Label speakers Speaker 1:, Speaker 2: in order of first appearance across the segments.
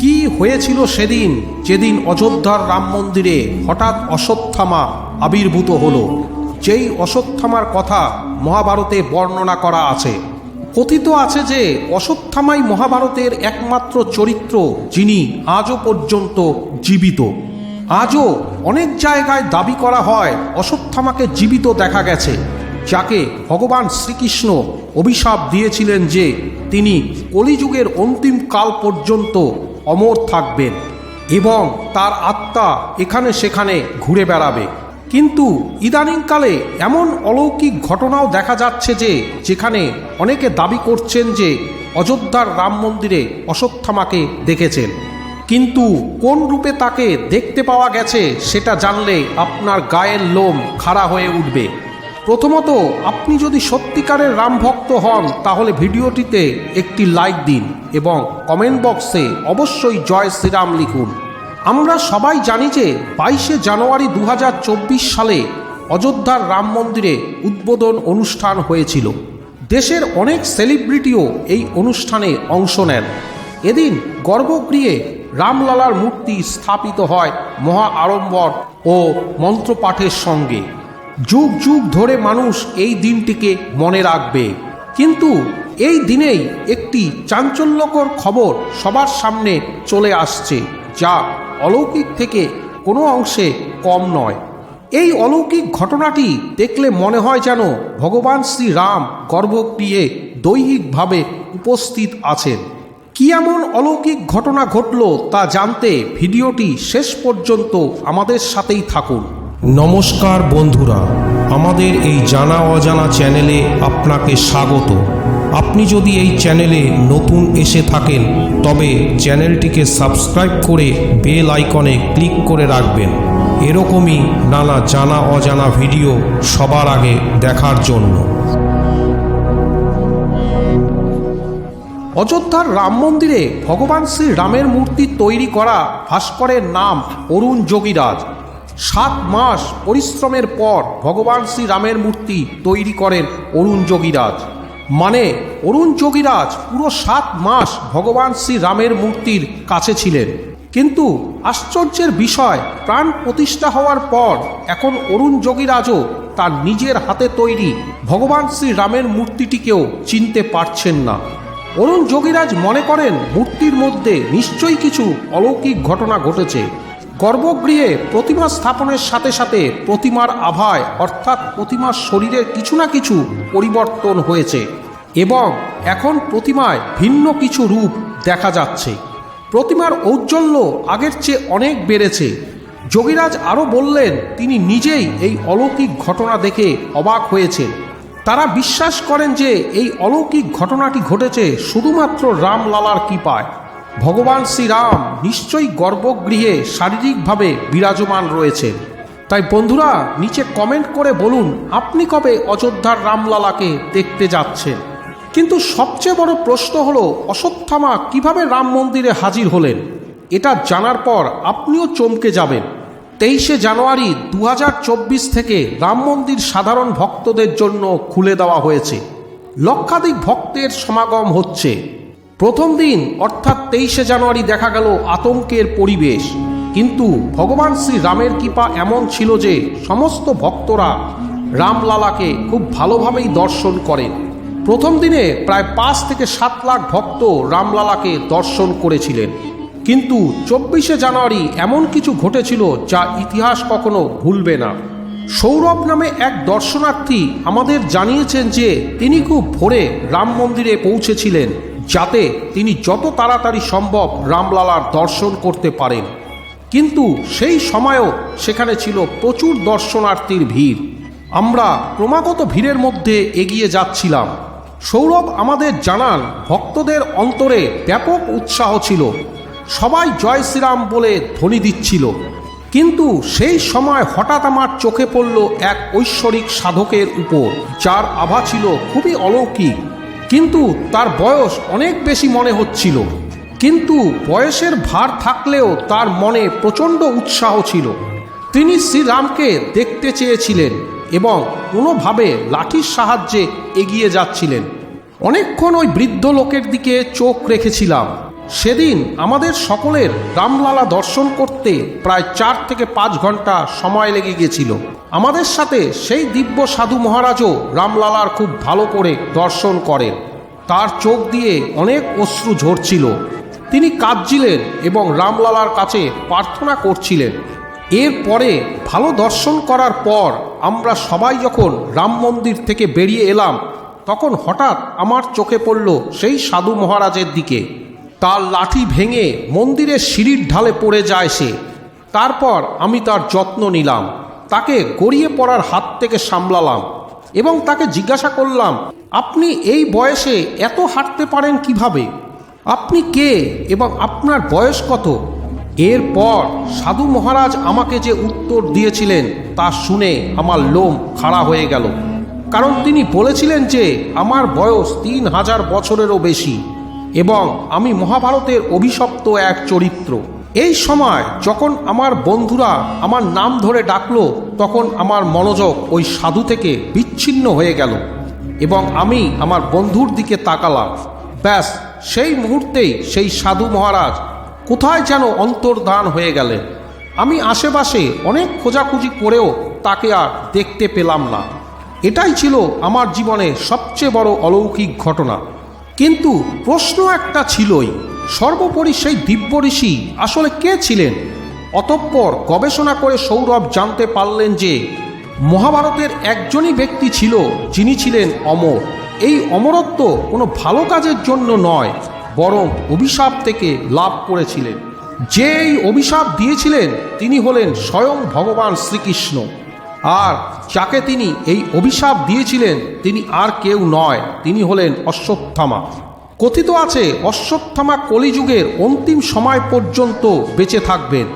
Speaker 1: কি হয়েছিল সেদিন? যেদিন অযোধ্যার রাম মন্দিরে হঠাৎ অশ্বত্থামা আবির্ভূত হল। যেই অশ্বত্থামার কথা মহাভারতে বর্ণনা করা আছে। কথিত আছে যে, অশ্বত্থামাই মহাভারতের একমাত্র চরিত্র যিনি আজও পর্যন্ত জীবিত। আজও অনেক জায়গায় দাবি করা হয়, অশ্বত্থামাকে জীবিত দেখা গেছে। যাকে ভগবান শ্রীকৃষ্ণ অভিশাপ দিয়েছিলেন যে, তিনি কলিযুগের অন্তিম কাল পর্যন্ত অমর থাকবেন এবং তার আত্মা এখানে সেখানে ঘুরে বেড়াবে। কিন্তু ইদানিংকালে এমন অলৌকিক ঘটনাও দেখা যাচ্ছে যে, যেখানে অনেকে দাবি করছেন যে, অযোধ্যার রাম মন্দিরে অশ্বত্থামাকে দেখেছেন। কিন্তু কোন রূপে তাকে দেখতে পাওয়া গেছে, সেটা জানলে আপনার গায়ের লোম খাড়া হয়ে উঠবে। প্রথমত, আপনি যদি সত্যিকারের রাম ভক্ত হন, তাহলে ভিডিওটিতে একটি লাইক দিন এবং কমেন্ট বক্সে অবশ্যই জয় শ্রীরাম লিখুন। আমরা সবাই জানি যে বাইশে জানুয়ারি দু হাজার চব্বিশ সালে অযোধ্যার রাম মন্দিরে উদ্বোধন অনুষ্ঠান হয়েছিল। দেশের অনেক সেলিব্রিটিও এই অনুষ্ঠানে অংশ নেন। এদিন গর্ভগৃহে রামলালার মূর্তি স্থাপিত হয় মহা আড়ম্বর ও মন্ত্রপাঠের সঙ্গে। যুগ যুগ ধরে মানুষ এই দিনটিকে মনে রাখবে। কিন্তু এই দিনেই একটি চাঞ্চল্যকর খবর সবার সামনে চলে আসছে, যা অলৌকিক থেকে কোনো অংশে কম নয়। এই অলৌকিক ঘটনাটি দেখলে মনে হয় যেন ভগবান শ্রীরাম গর্ভগৃহে দৈহিকভাবে উপস্থিত আছেন। কি এমন অলৌকিক ঘটনা ঘটল তা জানতে ভিডিওটি শেষ পর্যন্ত আমাদের সাথেই থাকুন। নমস্কার বন্ধুরা, আমাদের এই জানা অজানা চ্যানেলে আপনাকে স্বাগত। আপনি যদি এই চ্যানেলে নতুন এসে থাকেন, তবে চ্যানেলটিকে সাবস্ক্রাইব করে বেল আইকনে ক্লিক করে রাখবেন। এরকমই নানা জানা অজানা ভিডিও সবার আগে দেখার জন্য। অযোধ্যার রাম মন্দিরে ভগবান শ্রী রামের মূর্তি তৈরি করা ভাস্করের নাম অরুণ যোগীরাজ। সাত মাস পরিশ্রমের পর ভগবান শ্রীরামের মূর্তি তৈরি করেন অরুণ যোগীরাজ। মানে অরুণ যোগীরাজ পুরো সাত মাস ভগবান শ্রীরামের মূর্তির কাছে ছিলেন। কিন্তু আশ্চর্যের বিষয়, প্রাণ প্রতিষ্ঠা হওয়ার পর এখন অরুণ যোগীরাজও তার নিজের হাতে তৈরি ভগবান শ্রীরামের মূর্তিটিকেও চিনতে পারছেন না। অরুণ যোগীরাজ মনে করেন, মূর্তির মধ্যে নিশ্চয়ই কিছু অলৌকিক ঘটনা ঘটেছে। গর্ভগৃহে প্রতিমা স্থাপনের সাথে সাথে প্রতিমার আভায়, অর্থাৎ প্রতিমার শরীরের কিছু না কিছু পরিবর্তন হয়েছে এবং এখন প্রতিমায় ভিন্ন কিছু রূপ দেখা যাচ্ছে। প্রতিমার ঔজ্জ্বল্য আগের চেয়ে অনেক বেড়েছে। যোগীরাজ আরও বললেন, তিনি নিজেই এই অলৌকিক ঘটনা দেখে অবাক হয়েছেন। তারা বিশ্বাস করেন যে এই অলৌকিক ঘটনাটি ঘটেছে শুধুমাত্র রামলালার কৃপায়। ভগবান শ্রীরাম নিশ্চয়ই গর্ভগৃহে শারীরিকভাবে বিরাজমান রয়েছেন তাই বন্ধুরা, নিচে কমেন্ট করে বলুন, আপনি কবে অযোধ্যার রামলালাকে দেখতে যাচ্ছেন? কিন্তু সবচেয়ে বড় প্রশ্ন হলো, অশ্বত্থামা কীভাবে রাম মন্দিরে হাজির হলেন? এটা জানার পর আপনিও চমকে যাবেন। তেইশে জানুয়ারি দু হাজার চব্বিশ থেকে রাম মন্দির সাধারণ ভক্তদের জন্য খুলে দেওয়া হয়েছে। লক্ষাধিক ভক্তের সমাগম হচ্ছে। প্রথম দিন, অর্থাৎ তেইশে জানুয়ারি দেখা গেল আতঙ্কের পরিবেশ। কিন্তু ভগবান শ্রী রামের কৃপা এমন ছিল যে সমস্ত ভক্তরা রামলালাকে খুব ভালোভাবেই দর্শন করেন। প্রথম দিনে প্রায় পাঁচ থেকে সাত লাখ ভক্ত রামলালাকে দর্শন করেছিলেন। কিন্তু চব্বিশে জানুয়ারি এমন কিছু ঘটেছিল যা ইতিহাস কখনো ভুলবে না। সৌরভ নামে এক দর্শনার্থী আমাদের জানিয়েছেন যে তিনি খুব ভোরে রাম মন্দিরে পৌঁছেছিলেন। যাতে তিনি যত তাড়াতাড়ি সম্ভব রামলালার দর্শন করতে পারেন। কিন্তু সেই সময়ও সেখানে ছিল প্রচুর দর্শনার্থীর ভিড়। আমরা ক্রমাগত ভিড়ের মধ্যে এগিয়ে যাচ্ছিলাম। সৌরভ আমাদের জানান, ভক্তদের অন্তরে ব্যাপক উৎসাহ ছিল। সবাই জয় শ্রীরাম বলে ধ্বনি দিচ্ছিল। কিন্তু সেই সময় হঠাৎ আমার চোখে পড়ল এক ঐশ্বরিক সাধকের উপর, যার আভা ছিল খুবই অলৌকিক। কিন্তু তার বয়স অনেক বেশি মনে হচ্ছিল। কিন্তু বয়সের ভার থাকলেও তার মনে প্রচণ্ড উৎসাহ ছিল। তিনি শ্রীরামকে দেখতে চেয়েছিলেন এবং কোনোভাবে লাঠির সাহায্যে এগিয়ে যাচ্ছিলেন। অনেকক্ষণ ওই বৃদ্ধ লোকের দিকে চোখ রেখেছিলাম। সেদিন আমাদের সকলের রামলালা দর্শন করতে প্রায় চার থেকে পাঁচ ঘণ্টা সময় লেগে গেছিল আমাদের সাথে সেই দিব্য সাধু মহারাজও রামলালার খুব ভালো করে দর্শন করেন। তার চোখ দিয়ে অনেক অশ্রু ঝরছিল। তিনি কাঁদছিলেন এবং রামলালার কাছে প্রার্থনা করছিলেন। এরপরে ভালো দর্শন করার পর আমরা সবাই যখন রাম মন্দির থেকে বেরিয়ে এলাম, তখন হঠাৎ আমার চোখে পড়ল সেই সাধু মহারাজের দিকে। তার লাঠি ভেঙে মন্দিরের সিঁড়ির ঢালে পড়ে যায় সে। তারপর আমি তার যত্ন নিলাম। তাকে গড়িয়ে পড়ার হাত থেকে সামলালাম এবং তাকে জিজ্ঞাসা করলাম, আপনি এই বয়সে এত হাঁটতে পারেন কীভাবে? আপনি কে এবং আপনার বয়স কত? এরপর সাধু মহারাজ আমাকে যে উত্তর দিয়েছিলেন তা শুনে আমার লোম খাড়া হয়ে গেল। কারণ তিনি বলেছিলেন যে, আমার বয়স তিন হাজার বছরেরও বেশি। এবং আমি মহাভারতের অভিশপ্ত এক চরিত্র। এই সময় যখন আমার বন্ধুরা আমার নাম ধরে ডাকলো, তখন আমার মনোযোগ ওই সাধু থেকে বিচ্ছিন্ন হয়ে গেল এবং আমি আমার বন্ধুর দিকে তাকালাম। ব্যাস, সেই মুহূর্তেই সেই সাধু মহারাজ কোথায় যেন অন্তর্ধান হয়ে গেলেন। আমি আশেপাশে অনেক খোঁজাখুঁজি করেও তাকে আর দেখতে পেলাম না। এটাই ছিল আমার জীবনে সবচেয়ে বড় অলৌকিক ঘটনা। কিন্তু প্রশ্ন একটা ছিলই, সর্বোপরি সেই দিব্য ঋষি আসলে কে ছিলেন? অতঃপর গবেষণা করে সৌরভ জানতে পারলেন যে মহাভারতের একজনই ব্যক্তি ছিল যিনি ছিলেন অমর। এই অমরত্ব কোনো ভালো কাজের জন্য নয়, বরং অভিশাপ থেকে লাভ করেছিলেন। যে এই অভিশাপ দিয়েছিলেন, তিনি হলেন স্বয়ং ভগবান শ্রীকৃষ্ণ। আর যাকে তিনি এই অভিশাপ দিয়েছিলেন, তিনি আর কেউ নয়, তিনি হলেন অশ্বত্থামা। কথিত আছে, অশ্বত্থামা কলিযুগের অন্তিম সময় পর্যন্ত বেঁচে থাকবেন।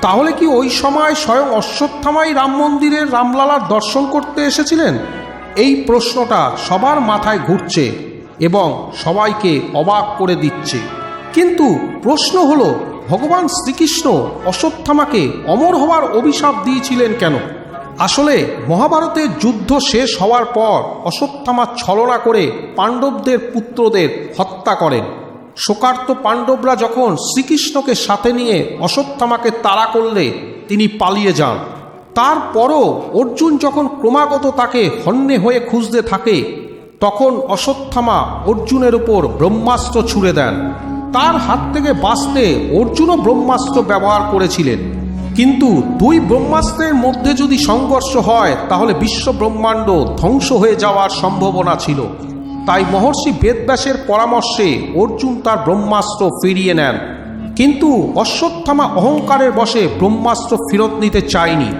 Speaker 1: তাহলে কি ওই সময় স্বয়ং অশ্বত্থামাই রাম মন্দিরের রামলালার দর্শন করতে এসেছিলেন? এই প্রশ্নটা সবার মাথায় ঘুরছে এবং সবাইকে অবাক করে দিচ্ছে। কিন্তু প্রশ্ন হলো, ভগবান শ্রীকৃষ্ণ অশ্বত্থামাকে অমর হওয়ার অভিশাপ দিয়েছিলেন কেন? আসলে মহাভারতের যুদ্ধ শেষ হওয়ার পর অশ্বত্থামা ছলনা করে পাণ্ডবদের পুত্রদের হত্যা করেন। শোকার্ত পাণ্ডবরা যখন শ্রীকৃষ্ণকে সাথে নিয়ে অশ্বত্থামাকে তাড়া করলে তিনি পালিয়ে যান। তারপরও অর্জুন যখন ক্রমাগত তাকে হন্যে হয়ে খুঁজতে থাকে, তখন অশ্বত্থামা অর্জুনের উপর ব্রহ্মাস্ত্র ছুড়ে দেন। তার হাত থেকে বাঁচতে অর্জুনও ব্রহ্মাস্ত্র ব্যবহার করেছিলেন। কিন্তু দুই ব্রহ্মাস্ত্রের মধ্যে যদি সংঘর্ষ হয়, তাহলে বিশ্ব ব্রহ্মাণ্ড ধ্বংস হয়ে যাওয়ার সম্ভাবনা ছিল। তাই মহর্ষি বেদব্যাসের পরামর্শে অর্জুন তার ব্রহ্মাস্ত্র ফিরিয়ে নেন। কিন্তু অশ্বত্থামা অহংকারের বশে ব্রহ্মাস্ত্র ফেরত নিতে চায়নি।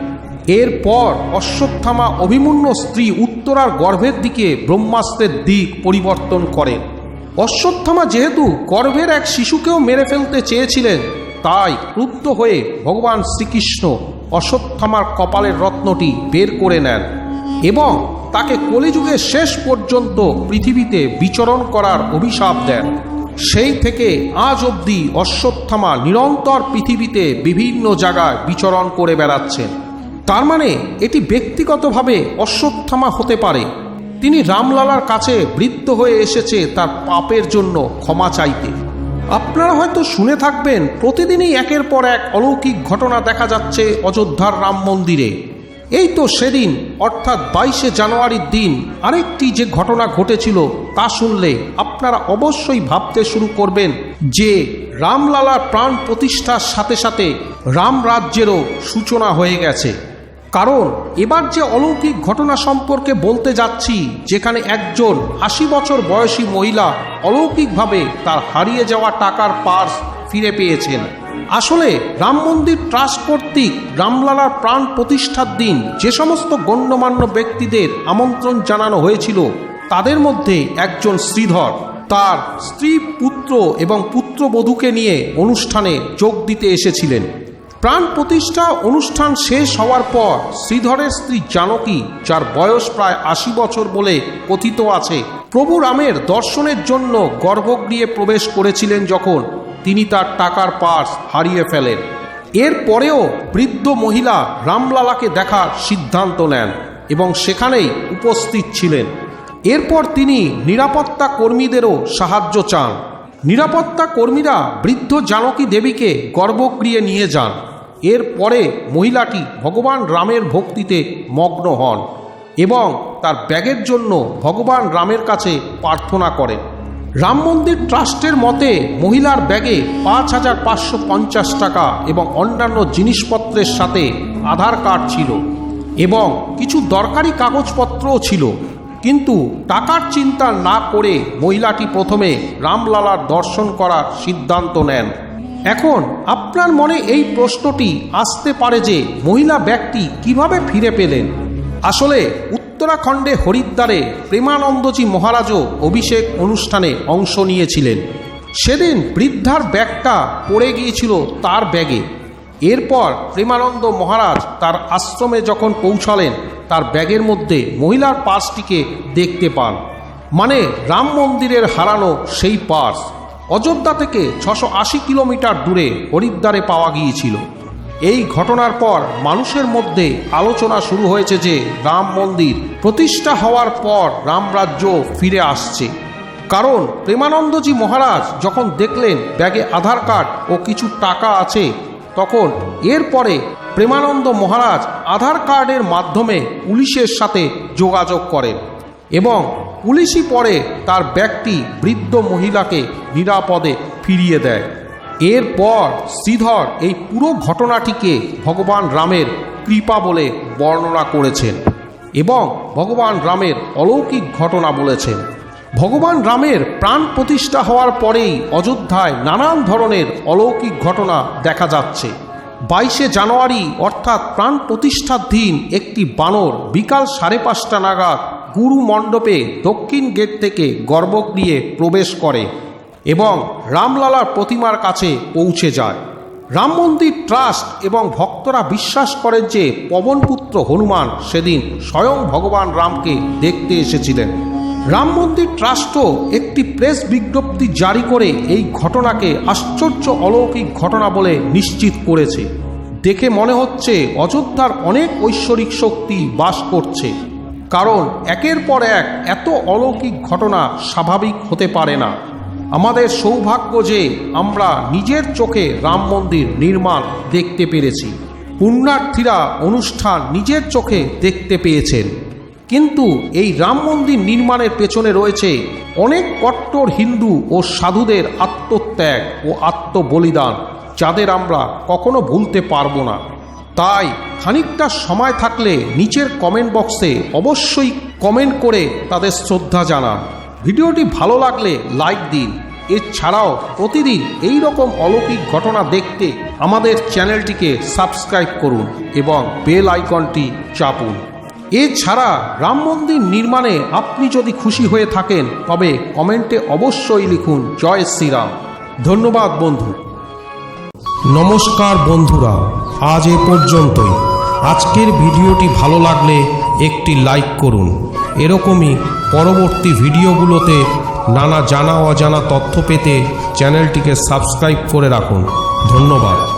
Speaker 1: এরপর অশ্বত্থামা অভিমন্য স্ত্রী উত্তরার গর্ভের দিকে ব্রহ্মাস্ত্রের দিক পরিবর্তন করেন অশ্বত্থামা যেহেতু গর্ভের এক শিশুকেও মেরে ফেলতে চেয়েছিলেন তাই ক্রুদ্ধ হয়ে ভগবান শ্রীকৃষ্ণ অশ্বত্থামার কপালের রত্নটি বের করে নেন এবং তাকে কলিযুগের শেষ পর্যন্ত পৃথিবীতে বিচরণ করার অভিশাপ দেন। সেই থেকে আজ অবধি অশ্বত্থামা নিরন্তর পৃথিবীতে বিভিন্ন জায়গায় বিচরণ করে বেড়াচ্ছেন। তার মানে এটি ব্যক্তিগতভাবে অশ্বত্থামা হতে পারে। তিনি রামলালার কাছে বৃদ্ধ হয়ে এসেছে তার পাপের জন্য ক্ষমা চাইতে। আপনারা হয়তো শুনে থাকবেন, প্রতিদিনই একের পর এক অলৌকিক ঘটনা দেখা যাচ্ছে অযোধ্যার রাম মন্দিরে। এই তো সেদিন, অর্থাৎ বাইশে জানুয়ারির দিন, আরেকটি যে ঘটনা ঘটেছিল তা শুনলে আপনারা অবশ্যই ভাবতে শুরু করবেন যে রামলালার প্রাণ প্রতিষ্ঠার সাথে সাথে রাম রাজ্যেরও সূচনা হয়ে গেছে। কারণ, এবার যে অলৌকিক ঘটনা সম্পর্কে বলতে যাচ্ছি, যেখানে একজন আশি বছর বয়সী মহিলা অলৌকিকভাবে তার হারিয়ে যাওয়া টাকার পার্স ফিরে পেয়েছেন। আসলে, রাম মন্দির ট্রাস্ট কর্তৃক রামলালার প্রাণ প্রতিষ্ঠার দিন যে সমস্ত গণ্যমান্য ব্যক্তিদের আমন্ত্রণ জানানো হয়েছিল, তাদের মধ্যে একজন শ্রীধর। তার স্ত্রী, পুত্র এবং পুত্রবধূকে নিয়ে অনুষ্ঠানে যোগ দিতে এসেছিলেন। প্রাণ প্রতিষ্ঠা অনুষ্ঠান শেষ হওয়ার পর শ্রীধরের স্ত্রী জানকী যার বয়স প্রায় আশি বছর বলে কথিত আছে, প্রভু রামের দর্শনের জন্য গর্ভগৃহে প্রবেশ করেছিলেন যখন তিনি তার টাকার পার্স হারিয়ে ফেলেন। এরপরেও বৃদ্ধ মহিলা রামলালাকে দেখার সিদ্ধান্ত নেন এবং সেখানেই উপস্থিত ছিলেন। এরপর তিনি নিরাপত্তা কর্মীদেরও সাহায্য চান। নিরাপত্তা কর্মীরা বৃদ্ধ জানকী দেবীকে গর্ভগৃহে নিয়ে যান। এরপরে মহিলাটি ভগবান রামের ভক্তিতে মগ্ন হন এবং তার ব্যাগের জন্য ভগবান রামের কাছে প্রার্থনা করেন। রাম মন্দির ট্রাস্টের মতে মহিলার ব্যাগে পাঁচ হাজার পাঁচশো পঞ্চাশ টাকা এবং অন্যান্য জিনিসপত্রের সাথে আধার কার্ড ছিল এবং কিছু দরকারি কাগজপত্রও ছিল। কিন্তু টাকার চিন্তা না করে মহিলাটি প্রথমে রামলালার দর্শন করার সিদ্ধান্ত নেন। এখন আপনার মনে এই প্রশ্নটি আসতে পারে যে মহিলা ব্যক্তি কীভাবে ফিরে পেলেন? আসলে উত্তরাখণ্ডে হরিদ্বারে প্রেমানন্দজি মহারাজও অভিষেক অনুষ্ঠানে অংশ নিয়েছিলেন। সেদিন বৃদ্ধার ব্যাগটা পড়ে গিয়েছিল তার ব্যাগে। এরপর প্রেমানন্দ মহারাজ তার আশ্রমে যখন পৌঁছালেন তার ব্যাগের মধ্যে মহিলার পার্সটিকে দেখতে পান। মানে রাম মন্দিরের হারানো সেই পার্স অযোধ্যা থেকে ছশো আশি কিলোমিটার দূরে হরিদ্বারে পাওয়া গিয়েছিল। এই ঘটনার পর মানুষের মধ্যে আলোচনা শুরু হয়েছে যে রাম মন্দির প্রতিষ্ঠা হওয়ার পর রামরাজ্য ফিরে আসছে। কারণ প্রেমানন্দজি মহারাজ যখন দেখলেন ব্যাগে আধার কার্ড ও কিছু টাকা আছে, তখন এরপরে প্রেমানন্দ মহারাজ আধার কার্ডের মাধ্যমে পুলিশের সাথে যোগাযোগ করেন এবং পুলিশই পরে তার ব্যক্তি বৃদ্ধ মহিলাকে নিরাপদে ফিরিয়ে দেয়। এরপর শ্রীধর এই পুরো ঘটনাটিকে ভগবান রামের কৃপা বলে বর্ণনা করেছেন এবং ভগবান রামের অলৌকিক ঘটনা বলেছেন। ভগবান রামের প্রাণ প্রতিষ্ঠা হওয়ার পরেই অযোধ্যায় নানান ধরনের অলৌকিক ঘটনা দেখা যাচ্ছে। বাইশে জানুয়ারি, অর্থাৎ প্রাণ প্রতিষ্ঠার দিন, একটি বানর বিকাল সাড়ে পাঁচটা নাগাদ গুরু মণ্ডপে দক্ষিণ গেট থেকে গর্ভগৃহে প্রবেশ করে এবং রামলালার প্রতিমার কাছে পৌঁছে যায়। রাম মন্দির ট্রাস্ট এবং ভক্তরা বিশ্বাস করেন যে পবনপুত্র হনুমান সেদিন স্বয়ং ভগবান রামকে দেখতে এসেছিলেন। রাম মন্দির ট্রাস্টও একটি প্রেস বিজ্ঞপ্তি জারি করে এই ঘটনাকে আশ্চর্য অলৌকিক ঘটনা বলে নিশ্চিত করেছে। দেখে মনে হচ্ছে অযোধ্যার অনেক ঐশ্বরিক শক্তি বাস করছে। কারণ একের পর এক এত অলৌকিক ঘটনা স্বাভাবিক হতে পারে না। আমাদের সৌভাগ্য যে আমরা নিজের চোখে রাম মন্দির নির্মাণ দেখতে পেরেছি। পুণ্যার্থীরা অনুষ্ঠান নিজের চোখে দেখতে পেয়েছেন। কিন্তু এই রাম মন্দির নির্মাণের পেছনে রয়েছে অনেক কট্টর হিন্দু ও সাধুদের আত্মত্যাগ ও আত্মবলিদান, যাদের আমরা কখনো ভুলতে পারব না। তাই খানিকটা সময় থাকলে নিচের কমেন্ট বক্সে অবশ্যই কমেন্ট করে তাদের শ্রদ্ধা জানান। ভিডিওটি ভালো লাগলে লাইক দিন। এছাড়াও প্রতিদিন এই রকম অলৌকিক ঘটনা দেখতে আমাদের চ্যানেলটিকে সাবস্ক্রাইব করুন এবং বেল আইকনটি চাপুন। এছাড়া রাম মন্দির নির্মাণে আপনি যদি খুশি হয়ে থাকেন, তবে কমেন্টে অবশ্যই লিখুন, জয় শ্রীরাম। ধন্যবাদ বন্ধু। নমস্কার বন্ধুরা, আজ এ পর্যন্তই। আজকের ভিডিওটি ভালো লাগলে একটি লাইক করুন। এরকমই পরবর্তী ভিডিওগুলোতে নানা জানা অজানা তথ্য পেতে চ্যানেলটিকে সাবস্ক্রাইব করে রাখুন। ধন্যবাদ।